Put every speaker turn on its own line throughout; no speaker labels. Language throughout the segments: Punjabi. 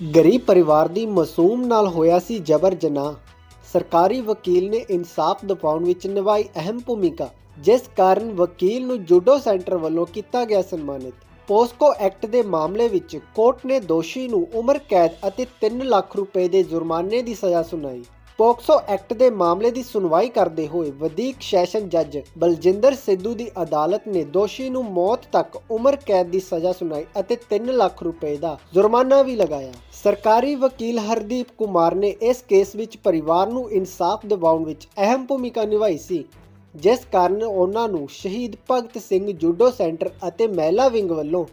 ਗਰੀਬ ਪਰਿਵਾਰ ਦੀ ਮਾਸੂਮ ਨਾਲ ਹੋਇਆ ਸੀ ਜਬਰ ਜਨਾਹ। ਸਰਕਾਰੀ ਵਕੀਲ ਨੇ ਇਨਸਾਫ ਦਿਵਾਉਣ ਵਿੱਚ ਨਿਭਾਈ ਅਹਿਮ ਭੂਮਿਕਾ, ਜਿਸ ਕਾਰਨ ਵਕੀਲ ਨੂੰ ਜੂਡੋ ਸੈਂਟਰ ਵੱਲੋਂ ਕੀਤਾ ਗਿਆ ਸਨਮਾਨਿਤ। ਪੋਸਕੋ ਐਕਟ ਦੇ ਮਾਮਲੇ ਵਿੱਚ ਕੋਰਟ ਨੇ ਦੋਸ਼ੀ ਨੂੰ ਉਮਰ ਕੈਦ ਅਤੇ 3 ਲੱਖ ਰੁਪਏ ਦੇ ਜੁਰਮਾਨੇ ਦੀ ਸਜ਼ਾ ਸੁਣਾਈ। ਪੋਕਸੋ ਐਕਟ ਦੇ ਮਾਮਲੇ ਦੀ ਸੁਣਵਾਈ ਕਰਦੇ ਹੋਏ ਵਧੀਕ ਸੈਸ਼ਨ ਜੱਜ ਬਲਜਿੰਦਰ ਸਿੱਧੂ ਦੀ ਅਦਾਲਤ ਨੇ ਦੋਸ਼ੀ ਨੂੰ ਮੌਤ ਤੱਕ ਉਮਰ ਕੈਦ ਦੀ ਸਜ਼ਾ ਸੁਣਾਈ ਅਤੇ 3 ਲੱਖ ਰੁਪਏ ਦਾ ਜੁਰਮਾਨਾ ਵੀ ਲਗਾਇਆ। ਸਰਕਾਰੀ ਵਕੀਲ ਹਰਦੀਪ ਕੁਮਾਰ ਨੇ ਇਸ ਕੇਸ ਵਿੱਚ ਪਰਿਵਾਰ ਨੂੰ ਇਨਸਾਫ ਦਿਵਾਉਣ ਵਿੱਚ ਅਹਿਮ ਭੂਮਿਕਾ ਨਿਭਾਈ ਸੀ, ਜਿਸ ਕਾਰਨ ਉਹਨਾਂ ਨੂੰ ਸ਼ਹੀਦ ਭਗਤ ਸਿੰਘ ਜੂਡੋ ਸੈਂਟਰ ਅਤੇ ਮਹਿਲਾ ਵਿੰਗ ਵੱਲੋਂ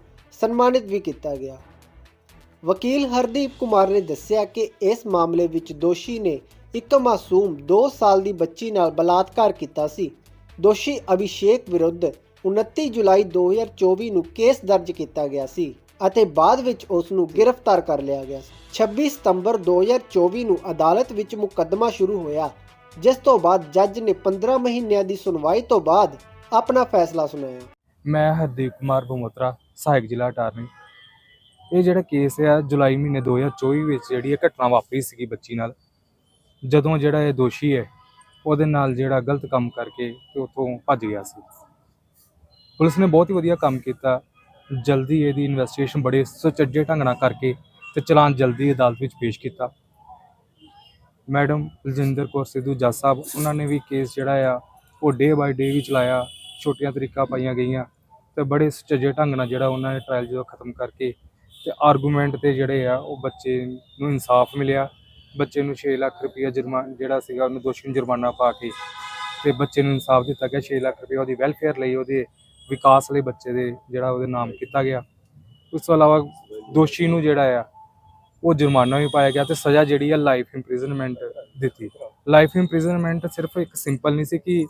ਸਨਮਾਨਿਤ ਵੀ ਕੀਤਾ ਗਿਆ। ਵਕੀਲ ਹਰਦੀਪ ਕੁਮਾਰ ਨੇ ਦੱਸਿਆ ਕਿ ਇਸ ਮਾਮਲੇ ਵਿੱਚ ਦੋਸ਼ੀ ਨੇ ਇੱਕ ਮਾਸੂਮ 2 ਸਾਲ ਦੀ ਬੱਚੀ ਨਾਲ ਬਲਾਤਕਾਰ ਕੀਤਾ ਸੀ। ਦੋਸ਼ੀ ਅਭਿਸ਼ੇਕ ਵਿਰੁੱਧ 29 ਜੁਲਾਈ 2024 ਨੂੰ ਕੇਸ ਦਰਜ ਕੀਤਾ ਗਿਆ ਸੀ ਅਤੇ ਬਾਅਦ ਵਿੱਚ ਉਸ ਨੂੰ ਗ੍ਰਿਫਤਾਰ ਕਰ ਲਿਆ ਗਿਆ ਸੀ। 26 ਸਤੰਬਰ 2024 ਨੂੰ ਅਦਾਲਤ ਵਿੱਚ ਮੁਕੱਦਮਾ ਸ਼ੁਰੂ ਹੋਇਆ, ਜਿਸ ਤੋਂ ਬਾਅਦ ਜੱਜ ਨੇ 15 ਮਹੀਨਿਆਂ ਦੀ ਸੁਣਵਾਈ ਤੋਂ ਬਾਅਦ ਆਪਣਾ ਫੈਸਲਾ ਸੁਣਾਇਆ।
ਮੈਂ ਹਰਦੀਪ ਕੁਮਾਰ ਬਮੋਤਰਾ, ਸਹਾਇਕ ਜ਼ਿਲ੍ਹਾ ਅਟਾਰਨੀ। ਇਹ ਜਿਹੜਾ ਕੇਸ ਹੈ ਜੁਲਾਈ ਮਹੀਨੇ 2024 ਵਿੱਚ ਜਿਹੜੀ ਇਹ ਘਟਨਾ ਵਾਪਰੀ ਸੀਗੀ ਬੱਚੀ ਨਾਲ ਜਦੋਂ ਜਿਹੜਾ ਇਹ ਦੋਸ਼ੀ ਹੈ, ਉਹਦੇ ਨਾਲ ਜਿਹੜਾ ਗਲਤ ਕੰਮ ਕਰਕੇ ਤੇ ਉੱਥੋਂ ਭੱਜ ਗਿਆ ਸੀ। ਪੁਲਿਸ ਨੇ ਬਹੁਤ ਹੀ ਵਧੀਆ ਕੰਮ ਕੀਤਾ। ਜਲਦੀ ਇਹਦੀ ਇਨਵੈਸਟੀਗੇਸ਼ਨ ਬੜੇ ਸੁਚੱਜੇ ਢੰਗ ਨਾਲ ਕਰਕੇ ਤੇ ਚਲਾਨ ਜਲਦੀ ਅਦਾਲਤ ਵਿੱਚ ਪੇਸ਼ ਕੀਤਾ। ਮੈਡਮ ਬਲਜਿੰਦਰ ਕੌਰ ਸਿੱਧੂ ਜੱਜ ਸਾਹਿਬ, ਉਹਨਾਂ ਨੇ ਵੀ ਕੇਸ ਜਿਹੜਾ ਆ, ਉਹ ਡੇ ਬਾਈ ਡੇ ਵੀ ਚਲਾਇਆ, ਛੋਟੀਆਂ ਤਰੀਕਾਂ ਪਾਈਆਂ ਗਈਆਂ ਤੇ ਬੜੇ ਸੁਚੱਜੇ ਢੰਗ ਨਾਲ ਜਿਹੜਾ ਉਹਨਾਂ ਨੇ ਟ੍ਰਾਇਲ ਜਦੋਂ ਖਤਮ ਕਰਕੇ ਤੇ ਆਰਗੂਮੈਂਟ ਤੇ ਜਿਹੜੇ ਆ, ਉਹ ਬੱਚੇ ਨੂੰ ਇਨਸਾਫ ਮਿਲਿਆ। ਬੱਚੇ ਨੂੰ 6 ਲੱਖ ਰੁਪਇਆ ਜੁਰਮਾਨਾ ਜਿਹੜਾ ਸੀਗਾ ਉਹਨੂੰ ਦੋਸ਼ੀ ਨੂੰ ਜੁਰਮਾਨਾ ਪਾ ਕੇ ਤੇ ਬੱਚੇ ਨੂੰ ਇਨਸਾਫ ਦਿੱਤਾ ਗਿਆ 6 ਲੱਖ ਰੁਪਇਆ ਉਹਦੀ ਵੈਲਫੇਅਰ ਲਈ, ਉਹਦੇ ਵਿਕਾਸ ਲਈ ਬੱਚੇ ਦੇ ਜਿਹੜਾ ਉਹਦੇ ਨਾਮ ਕੀਤਾ ਗਿਆ। ਉਸ ਤੋਂ ਇਲਾਵਾ ਦੋਸ਼ੀ ਨੂੰ ਜਿਹੜਾ ਆ, ਉਹ ਜੁਰਮਾਨਾ ਵੀ ਪਾਇਆ ਗਿਆ ਤੇ ਸਜ਼ਾ ਜਿਹੜੀ ਆ ਲਾਈਫ ਇੰਪ੍ਰਿਜ਼ਨਮੈਂਟ ਦਿੱਤੀ। ਲਾਈਫ ਇੰਪ੍ਰਿਜ਼ਨਮੈਂਟ ਸਿਰਫ ਇੱਕ ਸਿੰਪਲ ਨਹੀਂ ਸੀ ਕਿ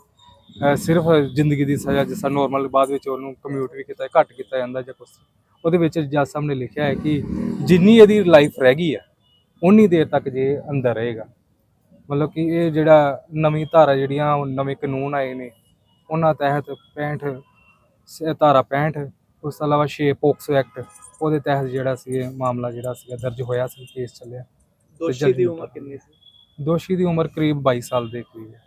ਸਿਰਫ ਜ਼ਿੰਦਗੀ ਦੀ ਸਜ਼ਾ ਜਿਸ ਤਰ੍ਹਾਂ ਨਾਰਮਲ ਬਾਅਦ ਵਿੱਚ ਉਹਨੂੰ ਕਮਿਊਟ ਵੀ ਕੀਤਾ, ਘੱਟ ਕੀਤਾ ਜਾਂਦਾ ਜਾਂ ਕੁਛ। ਉਹਦੇ ਵਿੱਚ ਜੱਜ ਸਾਹਿਬ ਨੇ ਲਿਖਿਆ ਹੈ ਕਿ ਜਿੰਨੀ ਇਹਦੀ ਲਾਈਫ ਰਹਿ ਗਈ ਹੈ ਉਨੀ ਦੇਰ ਤੱਕ ਜੇ ਅੰਦਰ ਰਹੇਗਾ। ਮਤਲਬ ਕਿ ਇਹ ਜਿਹੜਾ ਨਵੀਂ ਧਾਰਾ ਜਿਹੜੀਆਂ ਨਵੇਂ ਕਾਨੂੰਨ ਆਏ ਨੇ ਉਹਨਾਂ ਤਹਿਤ 65 ਸ- ਧਾਰਾ 65 ਉਸ ਤੋਂ ਇਲਾਵਾ 6 ਪੋਕਸੋ ਐਕਟ ਉਹਦੇ ਤਹਿਤ ਜਿਹੜਾ ਸੀ ਇਹ ਮਾਮਲਾ ਜਿਹੜਾ ਸੀਗਾ ਦਰਜ ਹੋਇਆ ਸੀ ਕੇਸ ਚੱਲਿਆ।
ਦੋਸ਼ੀ ਦੀ ਉਮਰ ਕਿੰਨੀ ਸੀ?
ਦੋਸ਼ੀ ਦੀ ਉਮਰ ਕਰੀਬ 22 ਸਾਲ ਦੇ ਕਰੀਬ ਹੈ।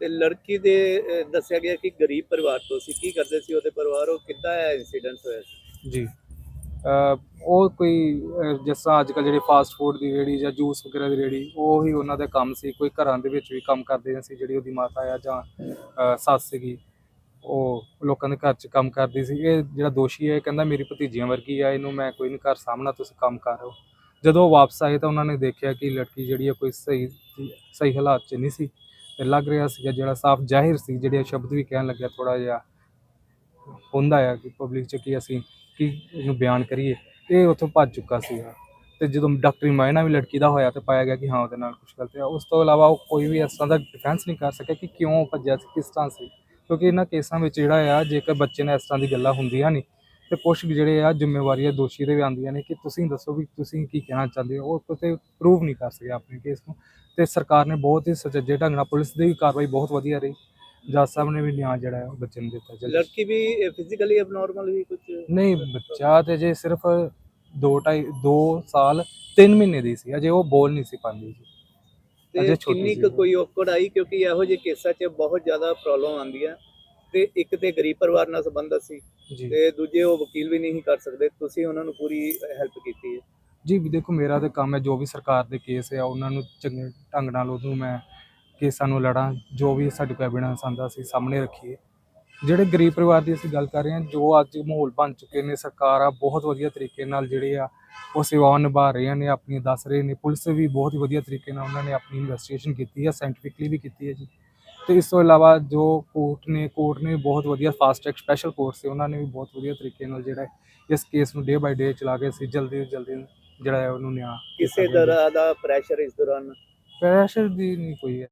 ਤੇ ਲੜਕੀ ਦੇ ਅਹ, ਦੱਸਿਆ ਗਿਆ ਕਿ ਗਰੀਬ ਪਰਿਵਾਰ ਤੋਂ ਸੀ। ਕੀ ਕਰਦੇ ਸੀ ਉਹਦੇ ਪਰਿਵਾਰ? ਉਹ ਕਿੱਦਾਂ ਇਹ ਇਨਸੀਡੈਂਟ ਹੋਇਆ ਸੀ?
ਜੀ। ਅਹ ਉਹ ਕੋਈ, ਅਹ, ਜਿਸ ਤਰ੍ਹਾਂ ਅੱਜ ਕੱਲ੍ਹ ਜਿਹੜੇ ਫਾਸਟ ਫੂਡ ਦੀ ਰੇੜੀ ਜਾਂ ਜੂਸ ਵਗੈਰਾ ਦੀ ਰੇੜੀ ਉਹ ਹੀ ਉਹਨਾਂ ਦਾ ਕੰਮ ਸੀ। ਕੋਈ ਘਰਾਂ ਦੇ ਵਿੱਚ ਵੀ ਕੰਮ ਕਰਦੇ ਸੀ ਜਿਹੜੀ ਉਹਦੀ ਮਾਤਾ ਆ ਜਾਂ, ਅਹ, ਸੱਸ ਸੀਗੀ, ਉਹ ਲੋਕਾਂ ਦੇ ਘਰ 'ਚ ਕੰਮ ਕਰਦੀ ਸੀ। ਇਹ ਜਿਹੜਾ ਦੋਸ਼ੀ ਹੈ, ਇਹ ਕਹਿੰਦਾ ਮੇਰੀ ਭਤੀਜੀਆਂ ਵਰਗੀ ਆ, ਇਹਨੂੰ ਮੈਂ ਕੋਈ ਨਹੀਂ ਘਰ ਸਾਹਮਣਾ ਤੁਸੀਂ ਕੰਮ ਕਰ ਰਹੋ ਜਦੋਂ ਉਹ ਵਾਪਸ ਆਏ ਤਾਂ ਉਹਨਾਂ ਨੇ ਦੇਖਿਆ ਕਿ ਲੜਕੀ ਜਿਹੜੀ ਆ ਕੋਈ ਸਹੀ ਸਹੀ ਹਾਲਾਤ 'ਚ ਨਹੀਂ ਸੀ ਤੇ ਲੱਗ ਰਿਹਾ ਸੀਗਾ ਜਿਹੜਾ ਸਾਫ਼ ਜ਼ਾਹਿਰ ਸੀ, ਜਿਹੜੇ ਸ਼ਬਦ ਵੀ ਕਹਿਣ ਲੱਗਿਆ ਥੋੜਾ ਜਿਹਾ ਹੁੰਦਾ ਆ ਕਿ ਪਬਲਿਕ 'ਚ ਕੀ ਅਸੀਂ ਕੀ ਇਹਨੂੰ ਬਿਆਨ ਕਰੀਏ। ਇਹ ਉੱਥੋਂ ਭੱਜ ਚੁੱਕਾ ਸੀਗਾ। ਤੇ ਜਦੋਂ ਡਾਕਟਰੀ ਮਾਇਨਾ ਵੀ ਲੜਕੀ ਦਾ ਹੋਇਆ ਤੇ ਪਾਇਆ ਗਿਆ ਕਿ ਹਾਂ ਉਹਦੇ ਨਾਲ ਕੁਝ ਗਲਤ ਹੈ ਉਸ ਤੋਂ ਇਲਾਵਾ ਉਹ ਕੋਈ ਵੀ ਇਸ ਤਰ੍ਹਾਂ ਦਾ ਡਿਫੈਂਸ ਨਹੀਂ ਕਰ ਸਕਿਆ ਕਿ ਕਿਉਂ ਭੱਜਿਆ ਸੀ, ਕਿਸ ਤਰ੍ਹਾਂ ਸੀ। ਕਿਉਂਕਿ ਇਹਨਾਂ ਕੇਸਾਂ ਵਿੱਚ ਜਿਹੜਾ ਆ, ਜੇਕਰ ਬੱਚੇ ਨਾਲ ਇਸ ਤਰ੍ਹਾਂ ਦੀ ਗੱਲਾਂ ਹੁੰਦੀਆਂ ਨਹੀਂ, ਤੇ ਕੁਝ ਜਿਹੜੇ ਆ ਜ਼ਿੰਮੇਵਾਰੀਆਂ ਦੋਸ਼ੀ ਦੇ ਵੀ ਆਉਂਦੀਆਂ ਨੇ ਕਿ ਤੁਸੀਂ ਦੱਸੋ ਵੀ ਤੁਸੀਂ ਕੀ ਕਹਿਣਾ ਚਾਹੁੰਦੇ ਹੋ, ਉਹ ਕਿਤੇ ਪ੍ਰੂਵ ਨਹੀਂ ਕਰ ਸਕਿਆ ਆਪਣੇ ਕੇਸ ਨੂੰ। ਤੇ ਸਰਕਾਰ ਨੇ ਬਹੁਤ ਹੀ ਸੁਚੱਜੇ ਢੰਗ ਨਾਲ ਪੁਲਿਸ ਦੀ ਵੀ ਕਾਰਵਾਈ ਬਹੁਤ ਵਧੀਆ ਰਹੀ। ਜੱਜ ਸਾਹਿਬ ਨੇ ਵੀ ਨਿਆਂ ਜਿਹੜਾ ਹੈ ਉਹ ਬੱਚੇ ਨੂੰ ਦਿੱਤਾ ਜਲਦੀ
ਲੜਕੀ ਵੀ ਫਿਜ਼ੀਕਲੀ ਅਬਨੋਰਮਲ ਵੀ ਕੁਝ
ਨਹੀਂ ਬੱਚਾ ਤੇ ਜੇ ਸਿਰਫ 2 2.5 2 ਸਾਲ 3 ਮਹੀਨੇ ਦੀ ਸੀ। ਅਜੇ ਉਹ ਬੋਲ ਨਹੀਂ ਸੀ ਪਾਉਂਦੀ ਸੀ ਅਜੇ ਛੋਟੀ ਸੀ।
ਕੋਈ ਔਕੜ ਆਈ? ਕਿਉਂਕਿ ਇਹੋ ਜਿਹੇ ਕੇਸਾਂ 'ਚ ਬਹੁਤ ਜ਼ਿਆਦਾ ਪ੍ਰੋਬਲਮ ਆਉਂਦੀਆਂ। ਤੇ ਇੱਕ ਤੇ ਗਰੀਬ ਪਰਿਵਾਰ ਨਾਲ ਸੰਬੰਧਤ ਸੀ। ਤੇ ਦੂਜੇ ਉਹ ਵਕੀਲ ਵੀ ਨਹੀਂ ਕਰ ਸਕਦੇ। ਤੁਸੀਂ ਉਹਨਾਂ ਨੂੰ ਪੂਰੀ ਹੈਲਪ ਕੀਤੀ ਹੈ।
ਜੀ ਦੇਖੋ ਮੇਰਾ ਤਾਂ ਕੰਮ ਹੈ ਜੋ ਵੀ ਸਰਕਾਰ ਦੇ ਕੇਸ ਆ ਉਹਨਾਂ ਨੂੰ ਚੰਗੇ ਢੰਗ ਨਾਲ ਉਹਨੂੰ ਮੈਂ ਕੇਸਾਂ ਨੂੰ ਲੜਾਂ ਜੋ ਵੀ ਸਾਡੇ ਕੋਲ ਐਵੀਡੈਂਸ ਆਂਦਾ ਅਸੀਂ ਸਾਹਮਣੇ ਰੱਖੀਏ। ਜਿਹੜੇ ਗਰੀਬ ਪਰਿਵਾਰ ਦੀ ਅਸੀਂ ਗੱਲ ਕਰ ਰਹੇ ਹਾਂ ਜੋ ਅੱਜ ਮਾਹੌਲ ਬਣ ਚੁੱਕੇ ਨੇ ਸਰਕਾਰ ਆ ਬਹੁਤ ਵਧੀਆ ਤਰੀਕੇ ਨਾਲ ਜਿਹੜੇ ਆ ਉਹ ਸੇਵਾਵਾਂ ਨਿਭਾ ਰਹੀਆਂ ਨੇ ਆਪਣੀ ਦੱਸ ਰਹੇ ਨੇ। ਪੁਲਿਸ ਵੀ ਬਹੁਤ ਹੀ ਵਧੀਆ ਤਰੀਕੇ ਨਾਲ ਉਹਨਾਂ ਨੇ ਆਪਣੀ ਇਨਵੈਸਟੀਗੇਸ਼ਨ ਕੀਤੀ ਹੈ ਸਾਇੰਟੀਫਿਕਲੀ ਵੀ ਕੀਤੀ ਹੈ ਜੀ। ਤੇ ਇਸ ਤੋਂ ਇਲਾਵਾ ਜੋ ਕੋਰਟ ਨੇ ਕੋਰਟ ਨੇ ਬਹੁਤ ਵਧੀਆ ਫਾਸਟ ਟਰੈਕ ਸਪੈਸ਼ਲ ਕੋਰਟ ਸੀ ਉਹਨਾਂ ਨੇ ਵੀ ਬਹੁਤ ਵਧੀਆ ਤਰੀਕੇ ਨਾਲ ਜਿਹੜਾ ਇਸ ਕੇਸ ਨੂੰ ਡੇ ਬਾਈ ਡੇ ਚਲਾ ਕੇ ਅਸੀਂ ਜਲਦੀ ਤੋਂ ਜਲਦੀ ਜਿਹੜਾ ਹੈ ਉਹਨੂੰ ਨਿਆਂ
ਕਿਸੇ ਤਰ੍ਹਾਂ ਦਾ ਪ੍ਰੈਸ਼ਰ ਇਸ ਦੌਰਾਨ?
ਪ੍ਰੈਸ਼ਰ ਦੀ ਨਹੀਂ ਕੋਈ ਹੈ।